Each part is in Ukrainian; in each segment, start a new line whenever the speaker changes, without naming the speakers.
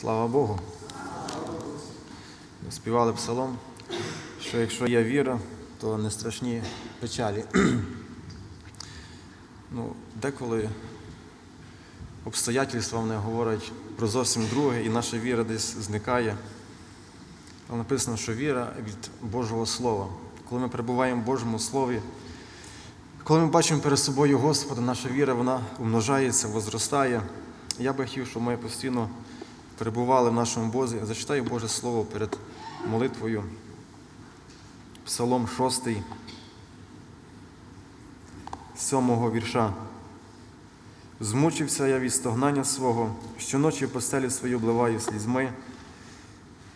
Слава Богу. Співали псалом, що якщо є віра, то не страшні печалі. ну, деколи обстоятельства вони говорять про зовсім друге, і наша віра десь зникає. Там написано, що віра від Божого Слова. Коли ми перебуваємо в Божому Слові, коли ми бачимо перед собою Господа, наша віра вона умножається, возростає. Я би хотів, щоб ми постійно перебували в нашому Бозі. Зачитаю Боже Слово перед молитвою. Псалом 6, 7 вірша. Змучився я від стогнання свого, щоночі в постелі свою обливаю слізьми,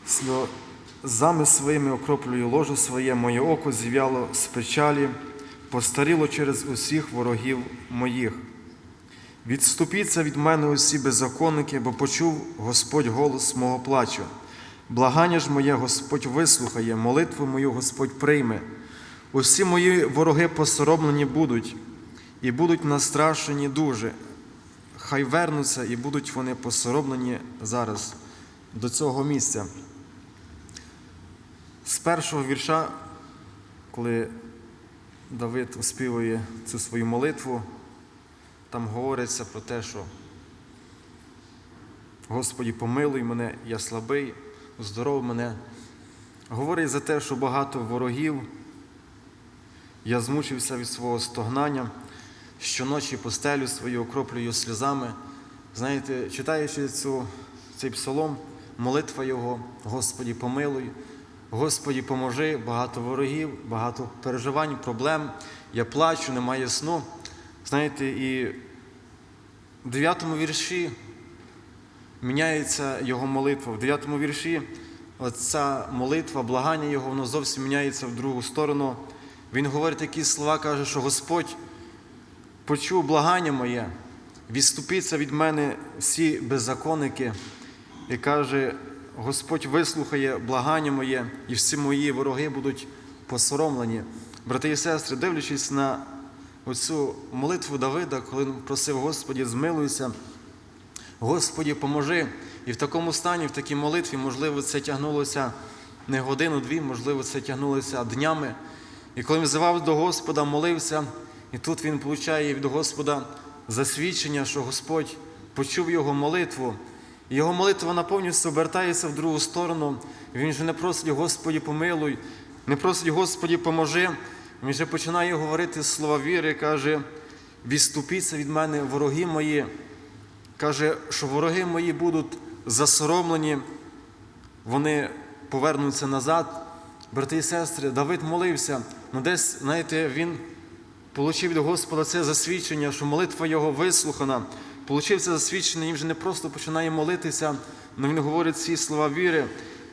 сльозами своїми окроплюю ложе своє, моє око зів'яло з печалі, постаріло через усіх ворогів моїх. Відступіться від мене усі беззаконники, бо почув Господь голос мого плачу. Благання ж моє Господь вислухає, молитву мою Господь прийме. Усі мої вороги посоромлені будуть, і будуть настрашені дуже. Хай вернуться і будуть вони посоромлені зараз до цього місця. З першого вірша, коли Давид оспівує цю свою молитву, там говориться про те, що Господі, помилуй мене, я слабий, здоров мене. Говорить за те, що багато ворогів, я змучився від свого стогнання, щоночі постелю свою окроплюю сльозами. Знаєте, читаючи цю, цей псалом, молитва Його, Господі, помилуй, Господі, поможи, багато ворогів, багато переживань, проблем. Я плачу, немає сну. Знаєте, і в 9 вірші міняється його молитва. В 9 вірші оця молитва, благання його, воно зовсім міняється в другу сторону. Він говорить такі слова, каже, що Господь почув благання моє, відступіться від мене всі беззаконники, і каже, Господь вислухає благання моє, і всі мої вороги будуть посоромлені. Брати і сестри, дивлячись на оцю молитву Давида, коли він просив Господі, змилуйся, Господі, поможи. І в такому стані, в такій молитві, можливо, це тягнулося не годину-дві, можливо, це тягнулося днями. І коли він взивав до Господа, молився, і тут він получає від Господа засвідчення, що Господь почув його молитву. І його молитва вона повністю обертається в другу сторону. Він же не просить Господі, помилуй, не просить Господі, поможи. Він вже починає говорити слова віри, каже, відступіться від мене, вороги мої. Каже, що вороги мої будуть засоромлені, вони повернуться назад. Брати і сестри, Давид молився, ну десь, знаєте, він отримав від Господа це засвідчення, що молитва його вислухана. Получив це засвідчення, він вже не просто починає молитися, але він говорить ці слова віри.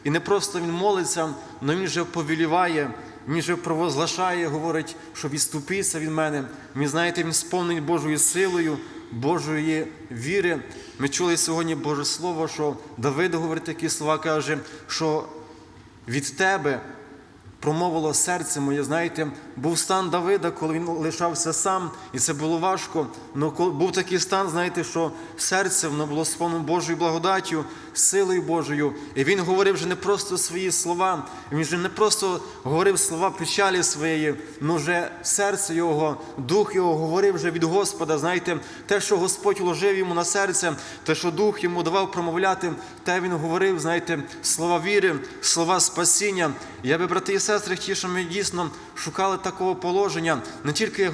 І не просто він молиться, але він вже повіліває, він же провозглашає, говорить, що відступіться від мене. Він, знаєте, він сповнений Божою силою, Божої віри. Ми чули сьогодні Боже Слово, що Давид говорить такі слова, каже, що від тебе промовило серце моє. Знаєте, був стан Давида, коли він лишався сам, і це було важко. Але був такий стан, знаєте, що серце воно було сповнено Божою благодаттю, силою Божою. І він говорив вже не просто свої слова, він вже не просто говорив слова печалі своєї, але вже серце його, дух його говорив вже від Господа. Знаєте, те, що Господь вложив йому на серце, те, що дух йому давав промовляти, те він говорив, знаєте, слова віри, слова спасіння. Я би, брати і сестри, хотів, щоб ми дійсно шукали такого положення, не тільки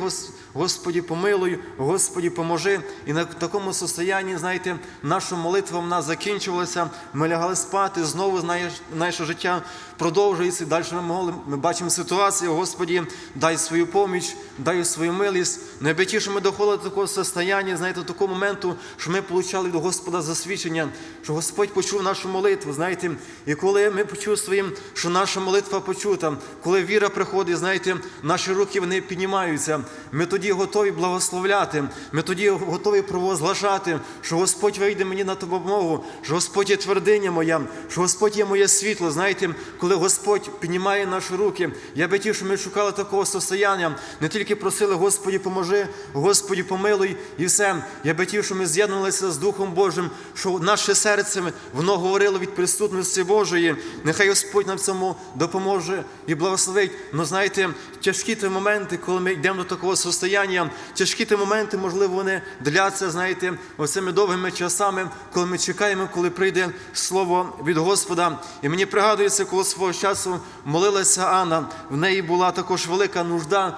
Господі помилуй, Господі поможи. І на такому состоянні, знаєте, наша молитва вона закінчувалася, ми лягали спати, знову знаєш, наше життя продовжується. Далі ми могли, ми бачимо ситуацію, Господі, дай свою поміч, дай свою милість. Що ми доходили до такого состояння, знаєте, до такого моменту, що ми получали до Господа засвідчення, що Господь почув нашу молитву, знаєте, і коли ми почули своїм, що наша молитва почута, коли віра приходить, знаєте, наші руки вони піднімаються. Ми тоді готові благословляти. Ми тоді готові провозглашати, що Господь вийде мені на допомогу, що Господь є твердиня моя, що Господь є моє світло. Знаєте, коли Господь піднімає наші руки, я би ті, що ми шукали такого состояння, не тільки просили Господі, поможи, Господі помилуй і все. Я би ті, що ми з'єднувалися з Духом Божим, що наше серце воно говорило від присутності Божої. Нехай Господь нам цьому допоможе і благословить. Ну знаєте, тяжкі ті моменти, коли ми йдемо до такого состояння, тяжкі ті моменти, можливо, вони дляться, знаєте, оцими довгими часами, коли ми чекаємо, коли прийде слово від Господа. І мені пригадується, коли свого часу молилася Анна, в неї була також велика нужда.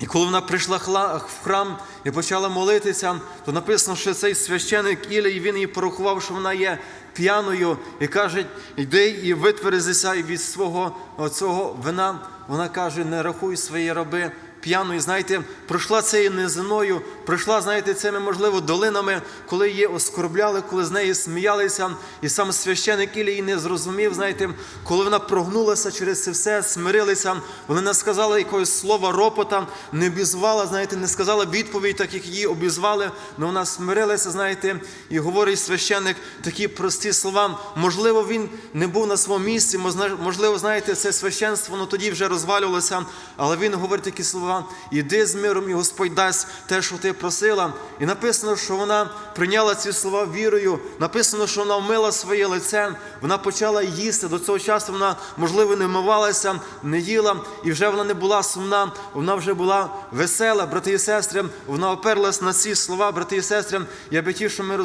І коли вона прийшла в храм і почала молитися, то написано, що цей священик Ілій, він їй порахував, що вона є п'яною, і каже, йди і витверзися від свого цього вина. Вона каже, не рахуй свої раби п'яною. Знаєте, пройшла цією низиною, пройшла, знаєте, цими, можливо, долинами, коли її оскорбляли, коли з неї сміялися. І сам священик Ілій не зрозумів, знаєте, коли вона прогнулася через це все, смирилися, вона не сказала якогось слова ропота, не обізвала, знаєте, не сказала відповідь, так як її обізвали, але вона смирилася, знаєте, і говорить священик такі прості слова. Можливо, він не був на своєму місці, можливо, знаєте, це священство, воно тоді вже розвалювалося, але він говорить такі слова: іди з миром, і Господь дасть те, що ти просила. І написано, що вона прийняла ці слова вірою. Написано, що вона вмила своє лице, вона почала їсти. До цього часу вона, можливо, не вмивалася, не їла, і вже вона не була сумна, вона вже була весела, брати і сестри. Вона оперлась на ці слова, брати і сестри. Я би ті, що ми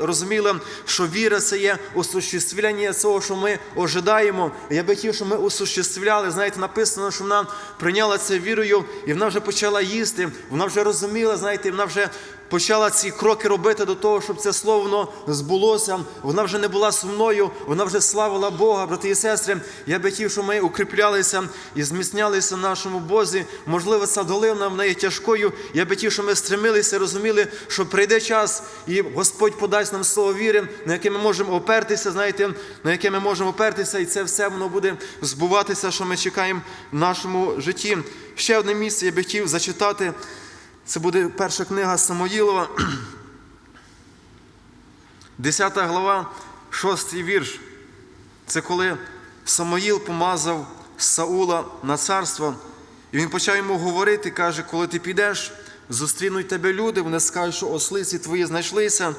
розуміли, що віра це є осуществлення цього, що ми ожидаємо. Я би ті, що ми осуществляли. Знаєте, написано, що вона прийняла це вірою, і вона вже почала їсти. Вона вже розуміла, знаєте, вона вже почала ці кроки робити до того, щоб це слово воно збулося. Вона вже не була сумною, вона вже славила Бога, брати і сестри. Я би хотів, щоб ми укріплялися і зміцнялися в нашому Бозі. Можливо, ця долина в неї тяжкою. Я би хотів, щоб ми стремилися, розуміли, що прийде час, і Господь подасть нам слово віри, на яке ми можемо опертися, знаєте, на яке ми можемо опертися, і це все воно буде збуватися, що ми чекаємо в нашому житті. Ще одне місце я би хотів зачитати. Це буде перша книга Самоїлова, 10 глава, 6 вірш. Це коли Самоїл помазав Саула на царство, і він почав йому говорити, каже, коли ти підеш, зустрінуть тебе люди, вони скажуть, що ослиці твої знайшлися,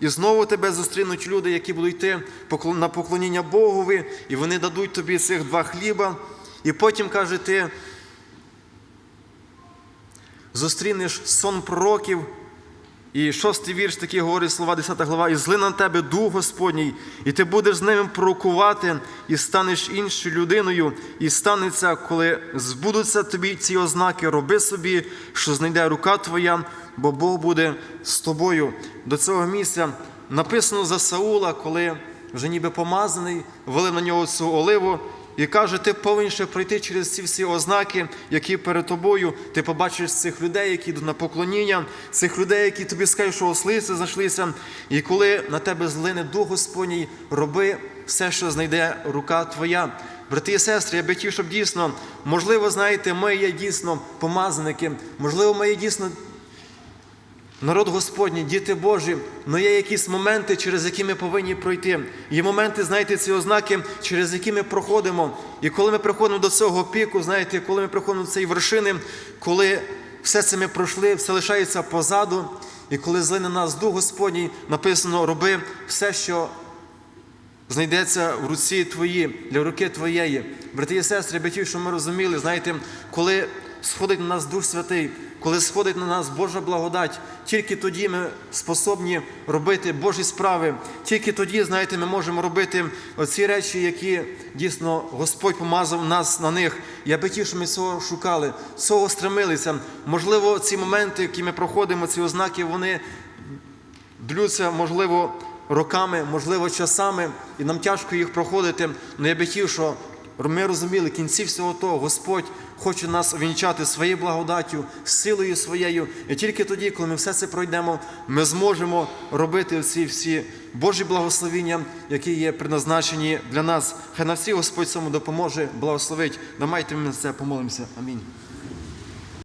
і знову тебе зустрінуть люди, які будуть йти на поклоніння Богові, і вони дадуть тобі цих два хліба. І потім каже, ти зустрінеш сон пророків. І шостий вірш такий говорить слова 10 глава, і зли на тебе дух Господній, і ти будеш з ними пророкувати, і станеш іншою людиною, і станеться, коли збудуться тобі ці ознаки, роби собі, що знайде рука твоя, бо Бог буде з тобою. До цього місця написано за Саула, коли вже ніби помазаний, вели на нього цю оливу. І каже, ти повинен ще пройти через ці всі ознаки, які перед тобою. Ти побачиш цих людей, які йдуть на поклоніння, цих людей, які тобі скажуть, що ослиці зайшлися. І коли на тебе злине Дух Господній, роби все, що знайде рука твоя. Брати і сестри, я би хотів, щоб дійсно, можливо, знаєте, ми є дійсно помазаники, можливо, ми є дійсно Народ Господній, діти Божі, але є якісь моменти, через які ми повинні пройти. Є моменти, знаєте, ці ознаки, через які ми проходимо. І коли ми приходимо до цього піку, знаєте, коли ми приходимо до цієї вершини, коли все це ми пройшли, все лишається позаду, і коли злине нас Дух Господній, написано, роби все, що знайдеться в руці твої, для руки твоєї. Брати і сестри, батьків, що ми розуміли, знаєте, коли сходить на нас Дух Святий, коли сходить на нас Божа благодать, тільки тоді ми способні робити Божі справи. Тільки тоді, знаєте, ми можемо робити оці речі, які дійсно Господь помазав нас на них. Я би ті, що ми цього шукали, цього стремилися. Можливо, ці моменти, які ми проходимо, ці ознаки, вони длються, можливо, роками, можливо, часами, і нам тяжко їх проходити. Але я би хотів, що ми розуміли, кінці всього того, Господь хоче нас увінчати своєю благодаттю, силою своєю. І тільки тоді, коли ми все це пройдемо, ми зможемо робити ці всі Божі благословіння, які є предназначені для нас. Хай на всі Господь цьому допоможе, благословить. Давайте ми на це помолимося. Амінь.